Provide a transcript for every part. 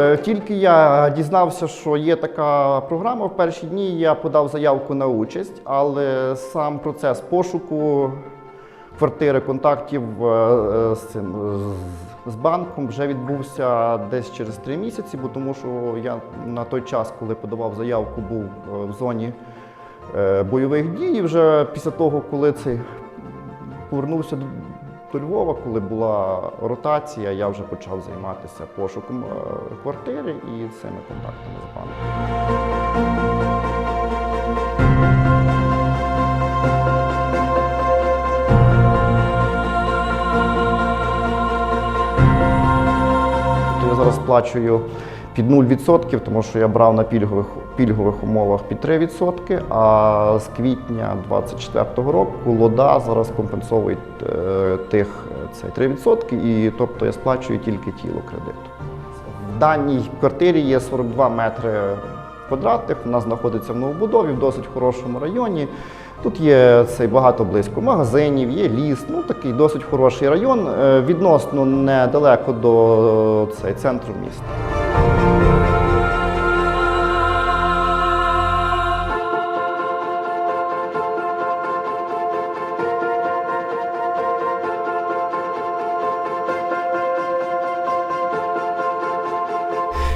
Е, Тільки я дізнався, що є така програма. В перші дні я подав заявку на участь, але сам процес пошуку квартири, контактів е, е, з цим з- банком вже відбувся десь через три місяці, бо тому що я на той час, коли подавав заявку, був в зоні бойових дій. І вже після того, коли цей повернувся до, Львова, коли була ротація, я вже почав займатися пошуком е, квартири і цими контактами з банком. Я зараз сплачую під 0%, тому що я брав на пільгових, пільгових умовах під 3%, а з квітня 24-го року лода зараз компенсовує е, тих цей 3%, і тобто я сплачую тільки тіло кредиту. В даній квартирі є 42 метри квадратних, вона знаходиться в новобудові в досить хорошому районі. Тут є цей багато близько магазинів, є ліс, ну такий досить хороший район, е, відносно недалеко до е, цей, центру міста.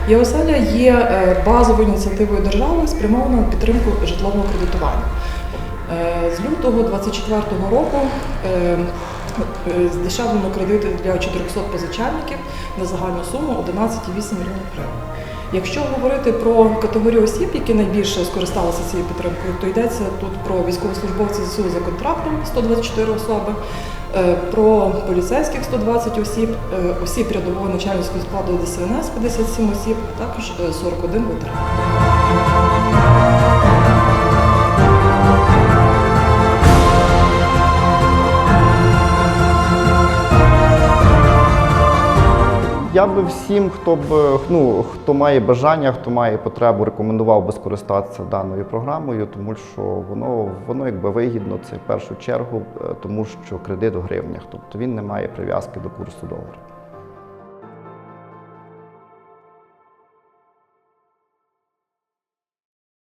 ЄОСЕЛЯ є е, базовою ініціативою держави, спрямованою на підтримку житлового кредитування. Е, З лютого 2024 року е, здешевлено кредити для 400 позичальників на загальну суму 11,8 мільйонів гривень. Якщо говорити про категорію осіб, які найбільше скористалися цією підтримкою, то йдеться тут про військовослужбовців ЗСУ за контрактом 124 особи, е, про поліцейських 120 осіб, е, осіб рядового начальницького складу ДСНС 57 осіб, також е, 41 ветеран. Я би всім, хто б ну, хто має бажання, хто має потребу, рекомендував би скористатися даною програмою, тому що воно воно якби вигідно це в першу чергу, е, тому що кредит у гривнях, тобто він не має прив'язки до курсу долара.